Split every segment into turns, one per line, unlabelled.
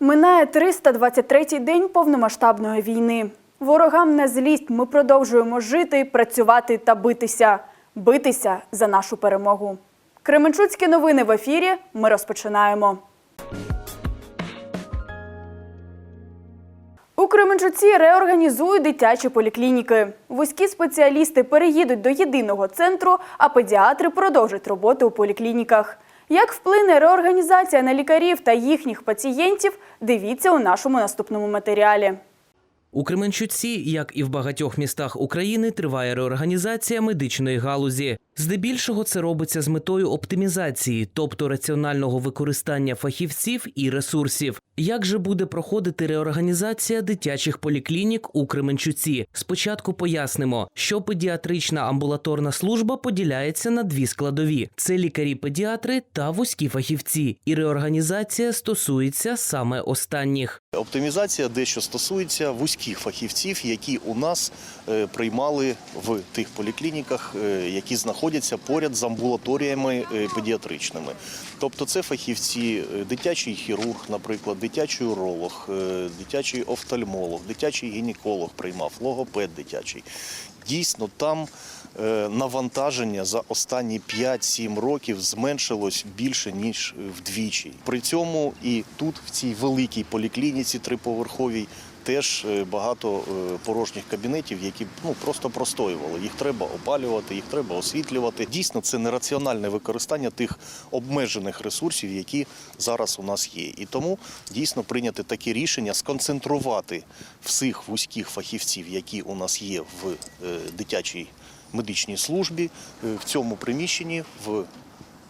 Минає 323-й день повномасштабної війни. Ворогам на злість ми продовжуємо жити, працювати та битися. Битися за нашу перемогу. Кременчуцькі новини в ефірі. Ми розпочинаємо. У Кременчуці реорганізують дитячі поліклініки. Вузькі спеціалісти переїдуть до єдиного центру, а педіатри продовжать роботу у поліклініках. Як вплине реорганізація на лікарів та їхніх пацієнтів, дивіться у нашому наступному матеріалі.
У Кременчуці, як і в багатьох містах України, триває реорганізація медичної галузі. Здебільшого це робиться з метою оптимізації, тобто раціонального використання фахівців і ресурсів. Як же буде проходити реорганізація дитячих поліклінік у Кременчуці? Спочатку пояснимо, що педіатрична амбулаторна служба поділяється на дві складові: це лікарі-педіатри та вузькі фахівці. І реорганізація стосується саме останніх.
Оптимізація дещо стосується вузьких фахівців, які у нас е, приймали в тих поліклініках, е, які знаходяться поряд з амбулаторіями е, педіатричними. Тобто це фахівці, е, дитячий хірург, наприклад, дитячий уролог, е, дитячий офтальмолог, дитячий гінеколог приймав, логопед дитячий. Дійсно, там навантаження за останні 5-7 років зменшилось більше ніж вдвічі. При цьому і тут, в цій великій поліклініці триповерховій, теж е, багато е, порожніх кабінетів, які ну просто простоювали. Їх треба опалювати, їх треба освітлювати. Дійсно, це нераціональне використання тих обмежених ресурсів, які зараз у нас є. І тому дійсно прийняти таке рішення сконцентрувати всіх вузьких фахівців, які у нас є в е, дитячій медичній службі, е, в цьому приміщенні в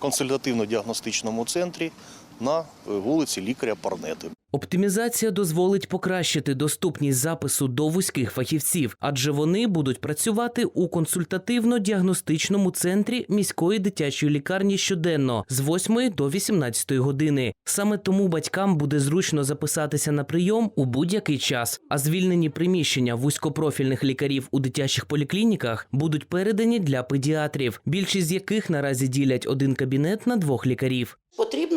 консультативно-діагностичному центрі на е, вулиці лікаря Парнети.
Оптимізація дозволить покращити доступність запису до вузьких фахівців, адже вони будуть працювати у консультативно-діагностичному центрі міської дитячої лікарні щоденно з 8 до 18 години. Саме тому батькам буде зручно записатися на прийом у будь-який час. А звільнені приміщення вузькопрофільних лікарів у дитячих поліклініках будуть передані для педіатрів, більшість з яких наразі ділять один кабінет на двох лікарів.
Потрібно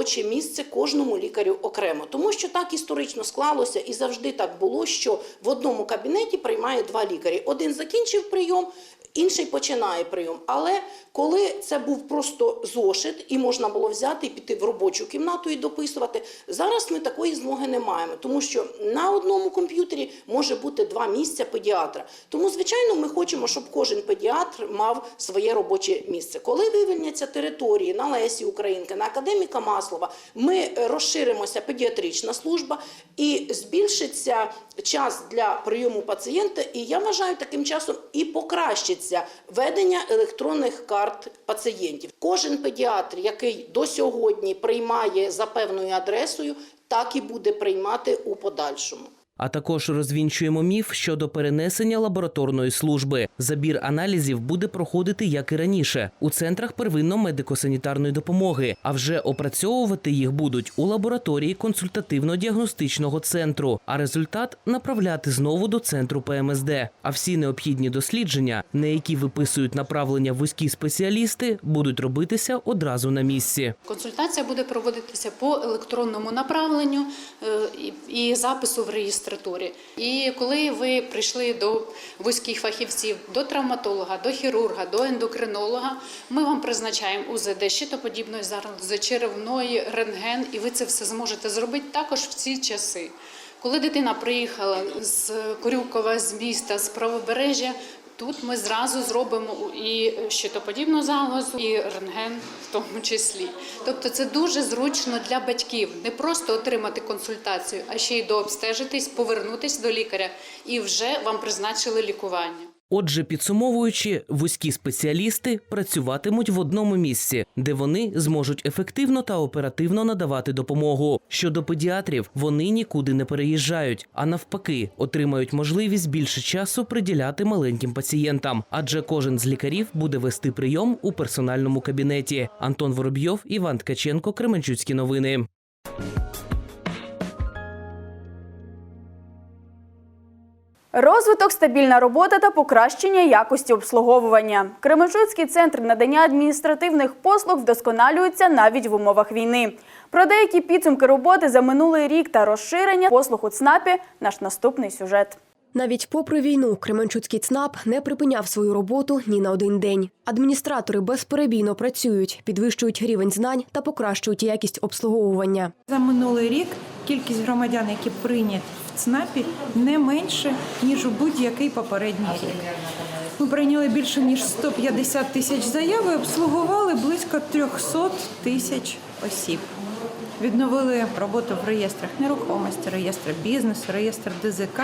робоче місце кожному лікарю окремо, тому що так історично склалося і завжди так було, що в одному кабінеті приймає два лікарі. Один закінчив прийом, інший починає прийом. Але коли це був просто зошит, і можна було взяти і піти в робочу кімнату і дописувати, зараз ми такої змоги не маємо, тому що на одному комп'ютері може бути два місця педіатра. Тому, звичайно, ми хочемо, щоб кожен педіатр мав своє робоче місце. Коли вивільняться території на Лесі Українки, на академіка Маслова, ми е, розширимося педіатрична служба і збільшиться час для прийому пацієнта. І я вважаю, таким часом і покращиться ведення електронних карт пацієнтів. Кожен педіатр, який до сьогодні приймає за певною адресою, так і буде приймати у подальшому.
А також розвінчуємо міф щодо перенесення лабораторної служби. Забір аналізів буде проходити як і раніше у центрах первинно-медико-санітарної допомоги. А вже опрацьовувати їх будуть у лабораторії консультативно-діагностичного центру. А результат направляти знову до центру ПМСД. А всі необхідні дослідження, на які виписують направлення вузькі спеціалісти, будуть робитися одразу на місці.
Консультація буде проводитися по електронному направленню е, і- запису в реєстратурі. І коли ви прийшли до вузьких фахівців, до травматолога, до хірурга, до ендокринолога, ми вам призначаємо УЗД щитоподібної зараз черевної, рентген, і ви це все зможете зробити також в ці часи. Коли дитина приїхала з Корюкова, з міста, з правобережжя, Тут ми зразу зробимо і щитоподібну залозу, і рентген в тому числі. Тобто це дуже зручно для батьків не просто отримати консультацію, а ще й дообстежитись, повернутись до лікаря і вже вам призначили лікування.
Отже, підсумовуючи, вузькі спеціалісти працюватимуть в одному місці, де вони зможуть ефективно та оперативно надавати допомогу. Щодо педіатрів, вони нікуди не переїжджають, а навпаки, отримають можливість більше часу приділяти маленьким пацієнтам, адже кожен з лікарів буде вести прийом у персональному кабінеті. Антон Воробйов, Іван Ткаченко, Кременчуцькі новини.
Розвиток, стабільна робота та покращення якості обслуговування. Кременчуцький центр надання адміністративних послуг вдосконалюється навіть в умовах війни. Про деякі підсумки роботи за минулий рік та розширення послуг у ЦНАПі наш наступний сюжет.
Навіть попри війну, Кременчуцький ЦНАП не припиняв свою роботу ні на один день. Адміністратори безперебійно працюють, підвищують рівень знань та покращують якість обслуговування.
За минулий рік кількість громадян, які прийняті ЦНАПі, не менше ніж у будь-який попередній рік. Ми прийняли більше ніж 150 тисяч заяв і обслугували близько 300 тисяч осіб. Відновили роботу в реєстрах нерухомості, реєстрах бізнесу, реєстр ДЗК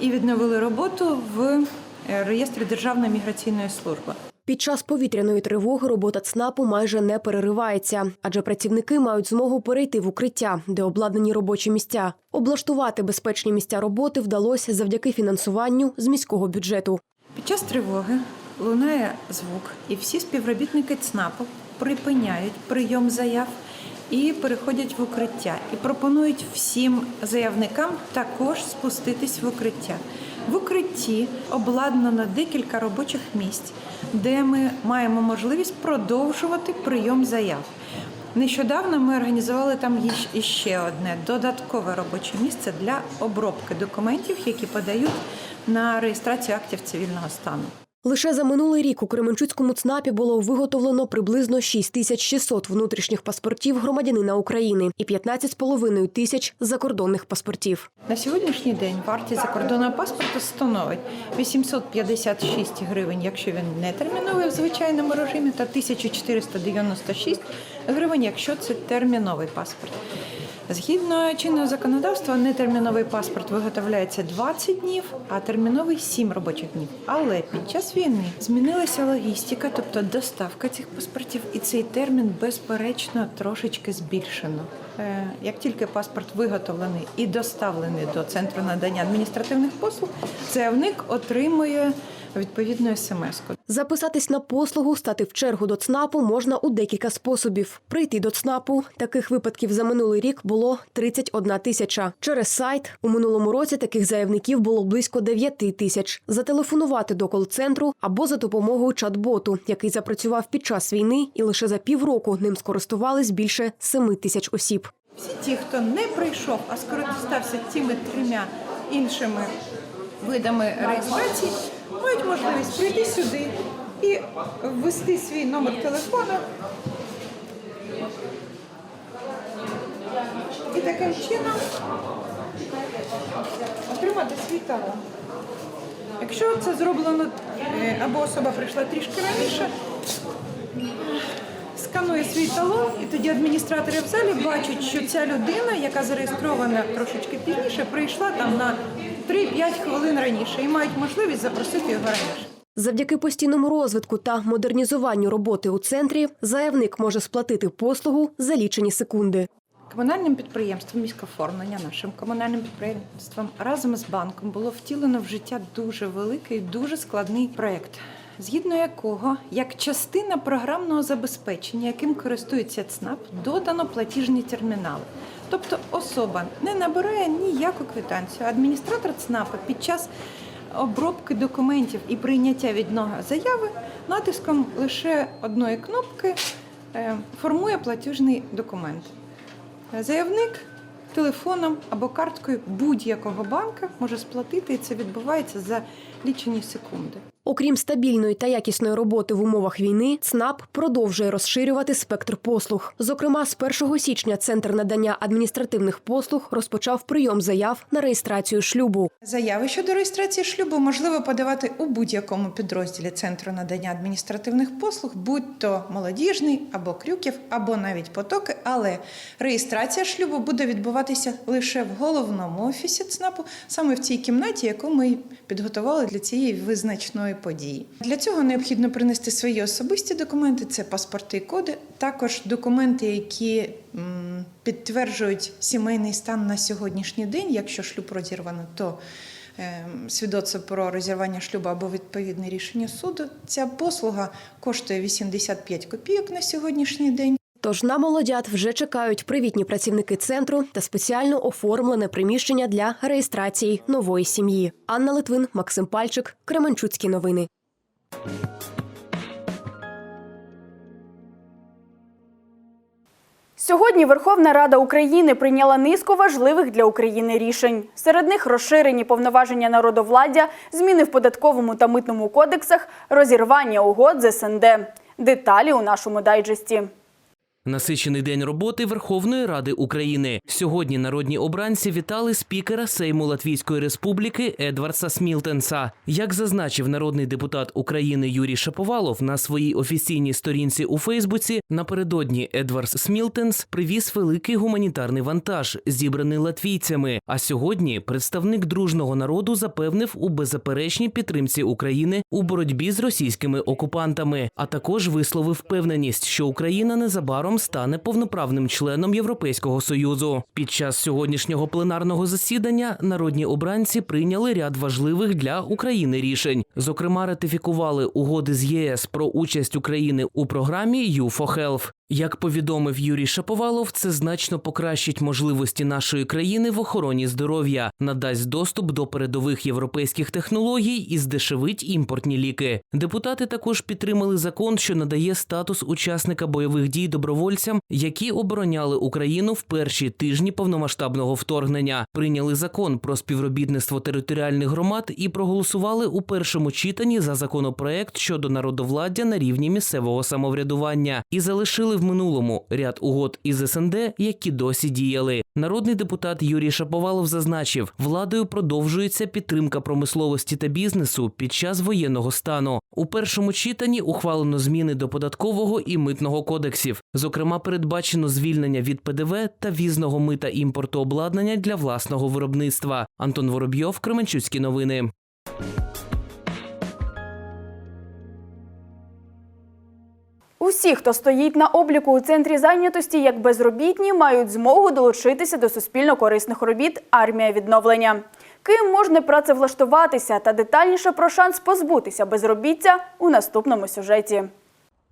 і відновили роботу в е, реєстрі Державної міграційної служби.
Під час повітряної тривоги робота ЦНАПу майже не переривається, адже працівники мають змогу перейти в укриття, де обладнані робочі місця. Облаштувати безпечні місця роботи вдалося завдяки фінансуванню з міського бюджету.
Під час тривоги лунає звук, і всі співробітники ЦНАПу припиняють прийом заяв і переходять в укриття. І пропонують всім заявникам також спуститись в укриття. В укритті обладнано декілька робочих місць, де ми маємо можливість продовжувати прийом заяв. Нещодавно ми організували там іще одне додаткове робоче місце для обробки документів, які подають на реєстрацію актів цивільного стану.
Лише за минулий рік у Кременчуцькому ЦНАПі було виготовлено приблизно 6600 внутрішніх паспортів громадянина України і 15,5 тисяч закордонних паспортів.
На сьогоднішній день вартість закордонного паспорта становить 856 гривень, якщо він не терміновий в звичайному режимі, та 1496 гривень, якщо це терміновий паспорт. Згідно чинного законодавства, нетерміновий паспорт виготовляється 20 днів, а терміновий 7 робочих днів. Але під час війни змінилася логістика, тобто доставка цих паспортів, і цей термін безперечно трошечки збільшено. Е, Як тільки паспорт виготовлений і доставлений до центру надання адміністративних послуг, заявник отримує відповідну смс-ку.
Записатись на послугу, стати в чергу до ЦНАПу можна у декілька способів. Прийти до ЦНАПу таких випадків за минулий рік було 31 тисяча. Через сайт у минулому році таких заявників було близько 9 тисяч. Зателефонувати до кол-центру або за допомогою чат-боту, який запрацював під час війни, і лише за півроку ним скористувались більше 7 тисяч осіб.
Всі ті, хто не прийшов, а скористався тими трьома іншими видами реєстрації, мають можливість прийти сюди і ввести свій номер телефону. І таким чином отримати свій талон. Якщо це зроблено е, або особа прийшла трішки раніше, сканує свій талон, і тоді адміністратори в залі бачать, що ця людина, яка зареєстрована трошечки пізніше, прийшла там на 3-5 хвилин раніше і мають можливість запросити його раніше.
Завдяки постійному розвитку та модернізуванню роботи у центрі заявник може сплатити послугу за лічені секунди.
Комунальним підприємством міськоформлення, нашим комунальним підприємством разом з банком було втілено в життя дуже великий, дуже складний проєкт, згідно якого, як частина програмного забезпечення, яким користується ЦНАП, додано платіжні термінали. Тобто особа не набирає ніяку квитанцію. Адміністратор ЦНАПа під час обробки документів і прийняття від нього заяви натиском лише одної кнопки е, формує платіжний документ. Заявник телефоном або карткою будь-якого банка може сплатити, і це відбувається за лічені секунди.
Окрім стабільної та якісної роботи в умовах війни, ЦНАП продовжує розширювати спектр послуг. Зокрема, з 1 січня центр надання адміністративних послуг розпочав прийом заяв на реєстрацію шлюбу.
Заяви щодо реєстрації шлюбу можливо подавати у будь-якому підрозділі центру надання адміністративних послуг, будь то молодіжний або крюків, або навіть потоки. Але реєстрація шлюбу буде відбуватися лише в головному офісі ЦНАПу, саме в цій кімнаті, яку ми підготували для цієї визначної події. Для цього необхідно принести свої особисті документи, це паспорти і коди, також документи, які підтверджують сімейний стан на сьогоднішній день. Якщо шлюб розірвано, то е, свідоцтво про розірвання шлюбу або відповідне рішення суду. Ця послуга коштує 85 копійок на сьогоднішній день.
Тож на молодят вже чекають привітні працівники центру та спеціально оформлене приміщення для реєстрації нової сім'ї. Анна Литвин, Максим Пальчик, Кременчуцькі новини.
Сьогодні Верховна Рада України прийняла низку важливих для України рішень. Серед них розширені повноваження народовладдя, зміни в податковому та митному кодексах, розірвання угод з СНД. Деталі у нашому дайджесті.
Насичений день роботи Верховної Ради України. Сьогодні народні обранці вітали спікера Сейму Латвійської Республіки Едвардса Смілтенса. Як зазначив народний депутат України Юрій Шаповалов на своїй офіційній сторінці у Фейсбуці, напередодні Едвардс Смілтенс привіз великий гуманітарний вантаж, зібраний латвійцями. А сьогодні представник дружного народу запевнив у беззаперечній підтримці України у боротьбі з російськими окупантами, а також висловив впевненість, що Україна незабаром стане повноправним членом Європейського союзу. Під час сьогоднішнього пленарного засідання народні обранці прийняли ряд важливих для України рішень. Зокрема, ратифікували угоди з ЄС про участь України у програмі «You for Health». Як повідомив Юрій Шаповалов, це значно покращить можливості нашої країни в охороні здоров'я, надасть доступ до передових європейських технологій і здешевить імпортні ліки. Депутати також підтримали закон, що надає статус учасника бойових дій добровольцям, які обороняли Україну в перші тижні повномасштабного вторгнення. Прийняли закон про співробітництво територіальних громад і проголосували у першому читанні за законопроект щодо народовладдя на рівні місцевого самоврядування і залишили в минулому ряд угод із СНД, які досі діяли. Народний депутат Юрій Шаповалов зазначив, владою продовжується підтримка промисловості та бізнесу під час воєнного стану. У першому читанні ухвалено зміни до податкового і митного кодексів. Зокрема, передбачено звільнення від ПДВ та візного мита імпорту обладнання для власного виробництва. Антон Воробйов, Кременчуцькі новини.
Усі, хто стоїть на обліку у центрі зайнятості як безробітні, мають змогу долучитися до суспільно корисних робіт Армія відновлення. Ким можна працевлаштуватися та детальніше про шанс позбутися безробіття у наступному сюжеті.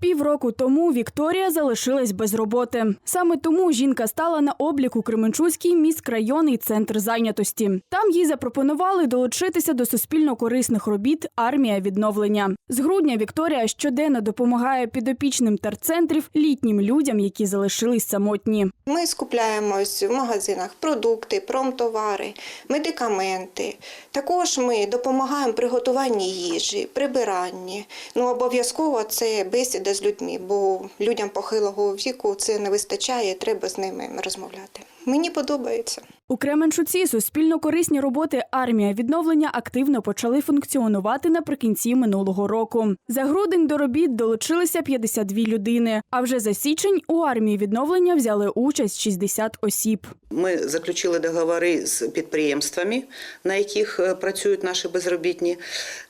Півроку тому Вікторія залишилась без роботи. Саме тому жінка стала на обліку Кременчуцький міськрайонний центр зайнятості. Там їй запропонували долучитися до суспільно корисних робіт Армія відновлення. З грудня Вікторія щоденно допомагає підопічним терцентрів літнім людям, які залишились самотні.
Ми скупляємось в магазинах продукти, промтовари, медикаменти. Також ми допомагаємо приготуванні їжі, прибиранні. Ну обов'язково це бесіда з людьми, бо людям похилого віку це не вистачає, треба з ними розмовляти. Мені подобається.
У Кременчуці суспільно корисні роботи Армія відновлення активно почали функціонувати наприкінці минулого року. За грудень до робіт долучилися 52 людини. А вже за січень у армії відновлення взяли участь 60 осіб.
Ми заключили договори з підприємствами, на яких е, працюють наші безробітні.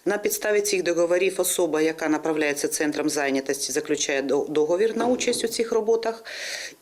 На підставі цих договорів особа, яка направляється центром зайнятості, заключає договір на участь у цих роботах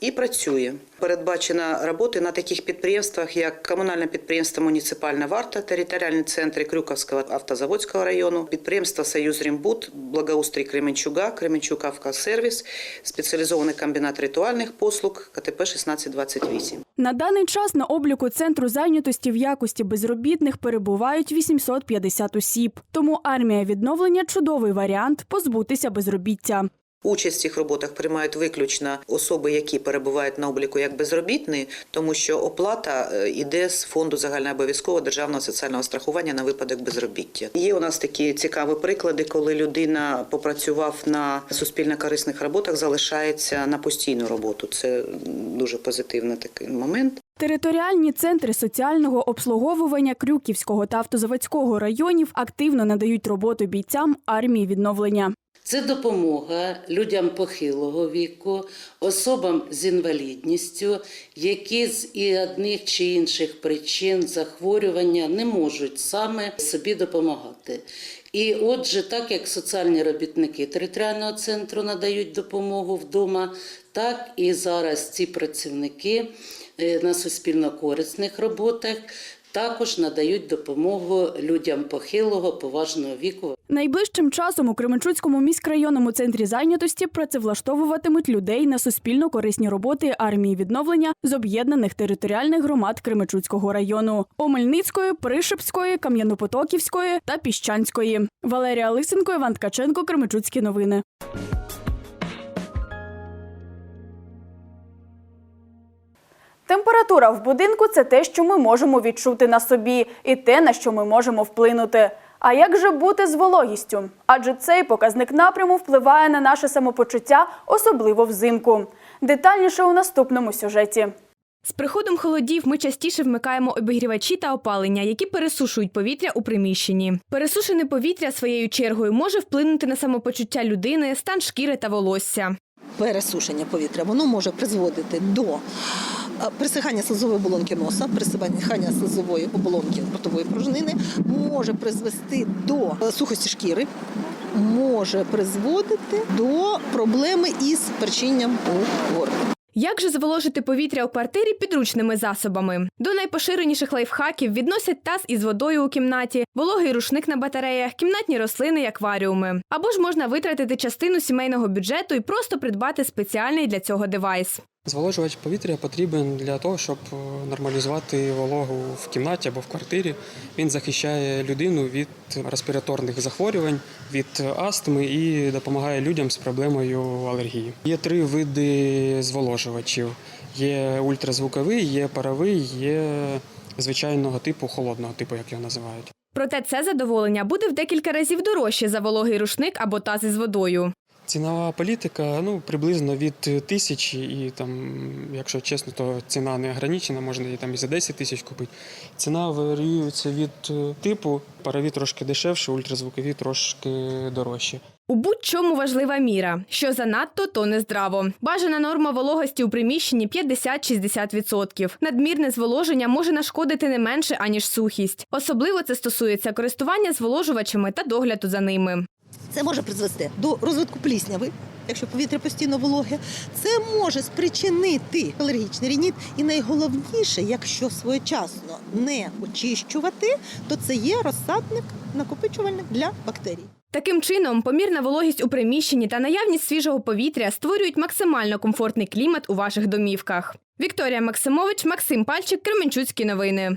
і працює. Передбачено роботи на таких підприємствах, як комунальне підприємство Муніципальна варта, територіальні центри Крюковського автозаводського району, підприємство Союз Римбуд, благоустрій Кременчуга, Кременчук Авкосервіс, спеціалізований комбінат ритуальних послуг КТП 1628.
На даний час на обліку центру зайнятості в якості безробітних перебувають 850 осіб. Тому армія відновлення чудовий варіант позбутися безробіття.
Участь в цих роботах приймають виключно особи, які перебувають на обліку як безробітні, тому що оплата е, йде з фонду загальнообов'язкового державного соціального страхування на випадок безробіття. Є у нас такі цікаві приклади, коли людина, попрацював на суспільно корисних роботах, залишається на постійну роботу. Це дуже позитивний такий момент.
Територіальні центри соціального обслуговування Крюківського та автозаводського районів активно надають роботу бійцям армії відновлення.
Це допомога людям похилого віку, особам з інвалідністю, які з і одних чи інших причин захворювання не можуть саме собі допомагати. І отже, так як соціальні робітники територіального центру надають допомогу вдома, так і зараз ці працівники е, на суспільно корисних роботах також надають допомогу людям похилого поважного віку.
Найближчим часом у Кременчуцькому міськрайонному центрі зайнятості працевлаштовуватимуть людей на суспільно корисні роботи армії відновлення з об'єднаних територіальних громад Кременчуцького району Омельницької, Пришепської, Кам'янопотоківської та Піщанської. Валерія Лисенко, Іван Ткаченко, Кременчуцькі новини.「Температура в будинку це те, що ми можемо відчути на собі, і те, на що ми можемо вплинути. А як же бути з вологістю? Адже цей показник напряму впливає на наше самопочуття, особливо взимку. Детальніше у наступному сюжеті.
З приходом холодів ми частіше вмикаємо обігрівачі та опалення, які пересушують повітря у приміщенні. Пересушене повітря своєю чергою може вплинути на самопочуття людини, стан шкіри та волосся.
пересушення повітря, воно може призводити до присихання слизової оболонки носа, присихання слизової оболонки ротової порожнини, може призвести до е, сухості шкіри, може призводити до проблеми із перчинням у горлі.
Як же зволожити повітря у квартирі підручними засобами? До найпоширеніших лайфхаків відносять таз із водою у кімнаті, вологий рушник на батареях, кімнатні рослини і акваріуми. Або ж можна витратити частину сімейного бюджету і просто придбати спеціальний для цього девайс.
Зволожувач повітря потрібен для того, щоб е, нормалізувати вологу в кімнаті або в квартирі. Він захищає людину від респіраторних захворювань, від астми і допомагає людям з проблемою алергії. Є три види зволожувачів: є ультразвуковий, є паровий, є звичайного типу, холодного типу, як його називають.
Проте це задоволення буде в декілька разів дорожче за вологий рушник або таз із водою.
Цінова політика ну приблизно від тисячі, і там, якщо чесно, то ціна не ограничена, можна її там і за 10 тисяч купити. Ціна варіюється від е, типу, парові трошки дешевше, ультразвукові трошки дорожчі.
У будь-чому важлива міра. Що занадто, то не здраво. Бажана норма вологості у приміщенні 50-60%. Надмірне зволоження може нашкодити не менше, аніж сухість. Особливо це стосується користування зволожувачами та догляду за ними.
Це може призвести до розвитку плісняви, якщо повітря постійно вологе. Це може спричинити алергічний рініт. І найголовніше, якщо своєчасно не очищувати, то це є розсадник накопичувальник для бактерій.
Таким чином, помірна вологість у приміщенні та наявність свіжого повітря створюють максимально комфортний клімат у ваших домівках. Вікторія Максимович, Максим Пальчик, Кременчуцькі новини.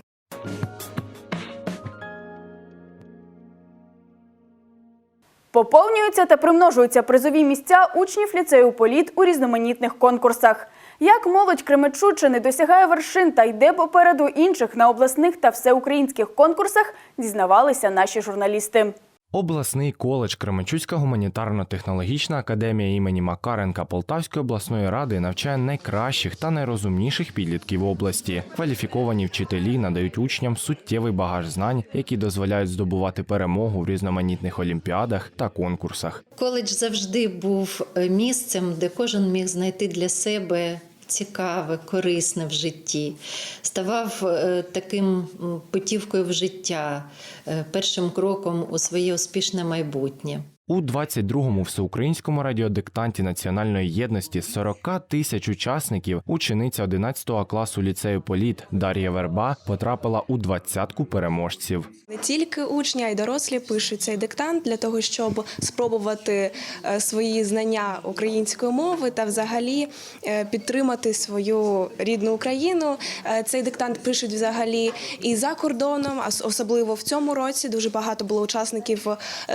Поповнюються та примножуються призові місця учнів ліцею Політ у різноманітних конкурсах. Як молодь Кременчуччини досягає вершин та йде попереду інших на обласних та всеукраїнських конкурсах, дізнавалися наші журналісти.
Обласний коледж Кременчуцька гуманітарно-технологічна академія імені Макаренка Полтавської обласної ради навчає найкращих та найрозумніших підлітків області. Кваліфіковані вчителі надають учням суттєвий багаж знань, які дозволяють здобувати перемогу в різноманітних олімпіадах та конкурсах.
Коледж завжди був е, місцем, де кожен міг знайти для себе цікаве, корисне в житті, ставав е, таким путівкою в життя, е, першим кроком у своє успішне майбутнє.
У 22-му всеукраїнському радіодиктанті національної єдності з 40 тисяч учасників учениця 11 класу ліцею Політ Дар'я Верба потрапила у двадцятку переможців.
Не тільки учні, а й дорослі пишуть цей диктант для того, щоб спробувати е, свої знання української мови та взагалі е, підтримати свою рідну Україну. Е, Цей диктант пишуть взагалі і за кордоном, а особливо в цьому році дуже багато було учасників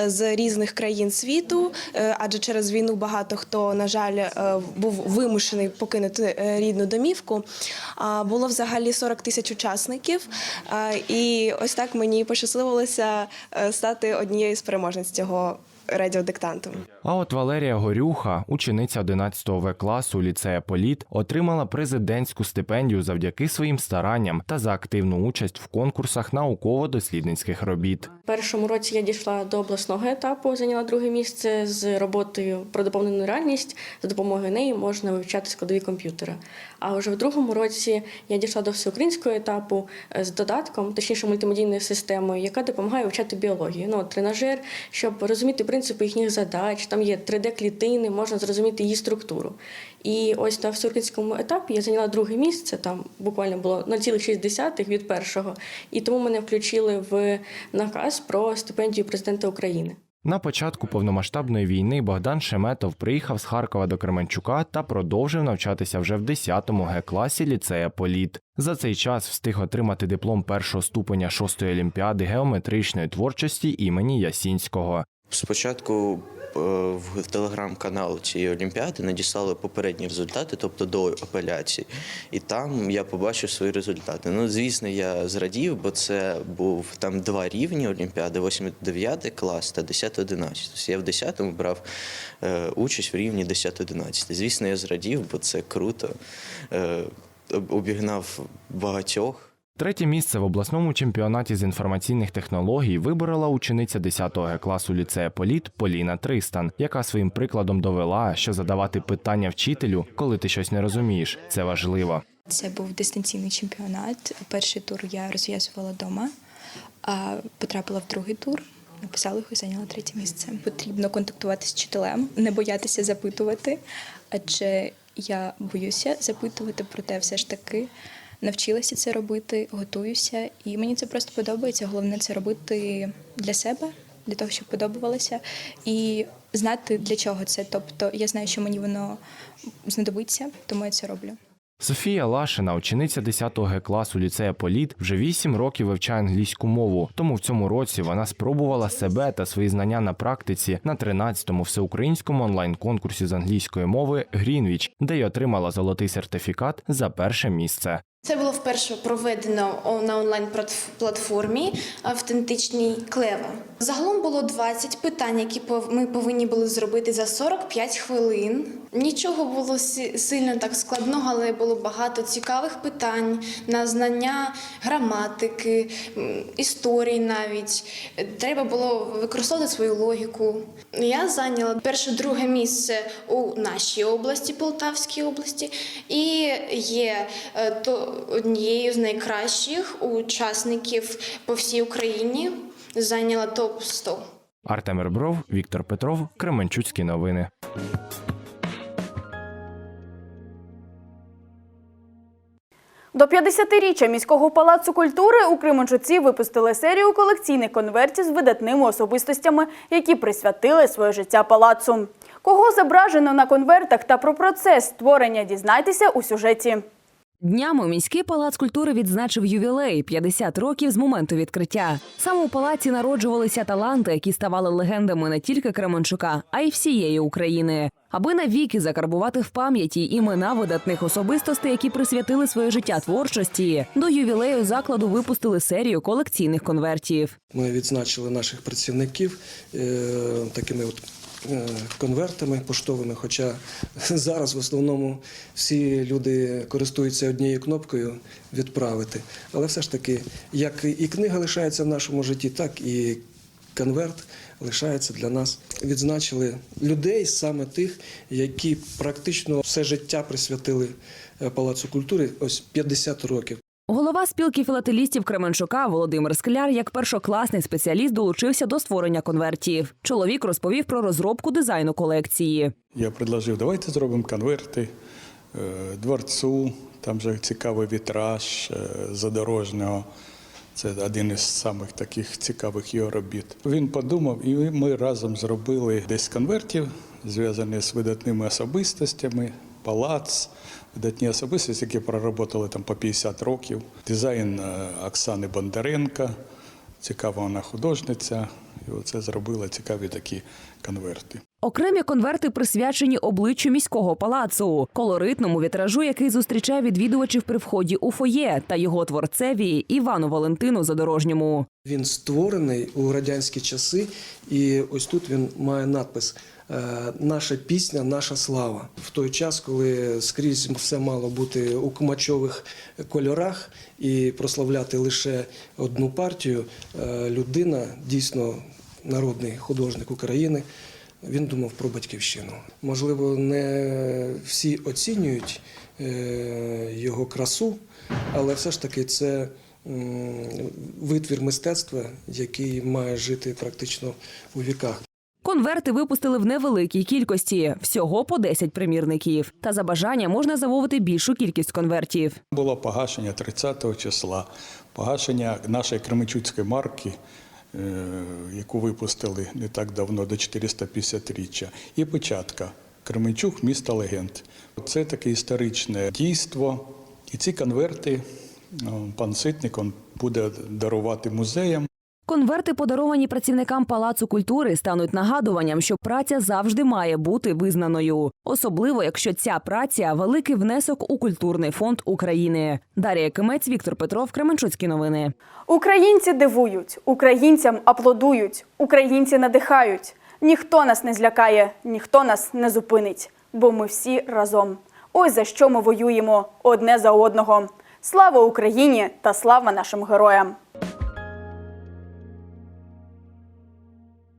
з різних країн світу, е, адже через війну багато хто, на жаль, е, був вимушений покинути е, рідну домівку. Було взагалі 40 тисяч учасників, і ось так мені пощасливилося стати однією з переможниць цього радіодиктанту.
А от Валерія Горюха, учениця 11 В класу ліцея Політ, отримала президентську стипендію завдяки своїм старанням та за активну участь в конкурсах науково-дослідницьких робіт.
В першому році я дійшла до обласного етапу, зайняла друге місце з роботою про доповнену реальність. За допомогою неї можна вивчати складові комп'ютера. А вже в другому році я дійшла до всеукраїнського етапу е, з додатком, точніше мультимедійною системою, яка допомагає вивчати біологію. Ну, тренажер, щоб розуміти принципи їхніх задач. Там є 3D-клітини, можна зрозуміти її структуру. І ось на всеукраїнському етапі я зайняла друге місце. Там буквально було 0,6 від першого. І тому мене включили в наказ про стипендію президента України.
На початку повномасштабної війни Богдан Шеметов приїхав з Харкова до Кременчука та продовжив навчатися вже в 10-му Г-класі ліцея Політ. За цей час встиг отримати диплом першого ступеня шостої олімпіади геометричної творчості імені Ясінського.
Спочатку е, в телеграм-канал цієї олімпіади надіслали попередні результати, тобто до апеляції. І там я побачив свої результати. Ну, звісно, я зрадів, бо це був там два рівні олімпіади: 8-9 клас та 10-11. Тобто я в 10-му брав е, участь в рівні 10-11. Звісно, я зрадів, бо це круто. Е, обігнав багатьох.
Третє місце в обласному чемпіонаті з інформаційних технологій виборола учениця 10 класу ліцея Політ Поліна Тристан, яка своїм прикладом довела, що задавати питання вчителю, коли ти щось не розумієш, це важливо.
Це був дистанційний чемпіонат. Перший тур я розв'язувала вдома, а потрапила в другий тур. Написала його і зайняла третє місце. Потрібно контактувати з вчителем, не боятися запитувати, адже я боюся запитувати, проте все ж таки навчилася це робити, готуюся, і мені це просто подобається. Головне це робити для себе, для того, щоб подобалося, і знати для чого це. Тобто я знаю, що мені воно знадобиться, тому я це роблю.
Софія Лашина, учениця 10 Г класу ліцея Політ, вже 8 років вивчає англійську мову. Тому в цьому році вона спробувала себе та свої знання на практиці на 13-му всеукраїнському онлайн-конкурсі з англійської мови Грінвіч, де й отримала золотий сертифікат за перше місце.
Це було вперше проведено на онлайн платформі автентичній Клева. Загалом було 20 питань, які ми повинні були зробити за 45 хвилин. Нічого було сильно так складного, але було багато цікавих питань на знання граматики, історії навіть. Треба було використовувати свою логіку. Я зайняла перше друге місце у нашій області, Полтавській області, і є е, то однією з найкращих учасників по всій Україні. Зайняла топ 100
Артем Ребров, Віктор Петров, Кременчуцькі новини.
До 50-річчя міського палацу культури у Кременчуці випустили серію колекційних конвертів з видатними особистостями, які присвятили своє життя палацу. Кого зображено на конвертах та про процес створення дізнайтеся у сюжеті.
Днями міський палац культури відзначив ювілей 50 років з моменту відкриття. Саме у палаці народжувалися таланти, які ставали легендами не тільки Кременчука, а й всієї України. Аби навіки закарбувати в пам'яті імена видатних особистостей, які присвятили своє життя творчості. До ювілею закладу випустили серію колекційних конвертів.
Ми відзначили наших працівників е, такими от конвертами поштовими. Хоча зараз в основному всі люди користуються однією кнопкою відправити. Але все ж таки, як і книга лишається в нашому житті, так і конверт лишається для нас. Відзначили людей саме тих, які практично все життя присвятили е, Палацу культури, ось 50 років.
Голова спілки філателістів Кременчука Володимир Скляр, як першокласний спеціаліст, долучився до створення конвертів. Чоловік розповів про розробку дизайну колекції.
Я предложив, давайте зробимо конверти е, дворцу, там же цікавий вітраж е, задорожнього. Це один із самих таких цікавих його робіт. Він подумав, і ми разом зробили 10 конвертів, зв'язані з видатними особистостями, палац, видатні особистості, які проработали там по 50 років. Дизайн е, Оксани Бондаренка, цікава вона художниця. І оце зробила цікаві такі конверти.
Окремі конверти присвячені обличчю міського палацу, колоритному вітражу, який зустрічає відвідувачів при вході у фоє, та його творцеві Івану Валентину Задорожньому.
Він створений у радянські часи, і ось тут він має надпис е, Наша пісня, наша слава. В той час, коли скрізь все мало бути у кумачових кольорах і прославляти лише одну партію, е, людина дійсно народний художник України. Він думав про батьківщину. Можливо, не всі оцінюють е, його красу, але все ж таки це витвір мистецтва, який має жити практично у віках.
Конверти випустили в невеликій кількості, всього по 10 примірників. Та за бажання можна замовити більшу кількість конвертів.
Було погашення 30 числа, погашення нашої кременчуцької марки, яку випустили не так давно, до 450-річчя, і початка Кременчук міста легенд. Це таке історичне дійство. І ці конверти ну, пан Ситник буде дарувати музеям.
Конверти, подаровані працівникам палацу культури, стануть нагадуванням, що праця завжди має бути визнаною, особливо якщо ця праця великий внесок у культурний фонд України. Дар'я Кимець, Віктор Петров, Кременчуцькі новини.
Українці дивують, українцям аплодують, українці надихають. Ніхто нас не злякає, ніхто нас не зупинить, бо ми всі разом. Ось за що ми воюємо одне за одного. Слава Україні та слава нашим героям!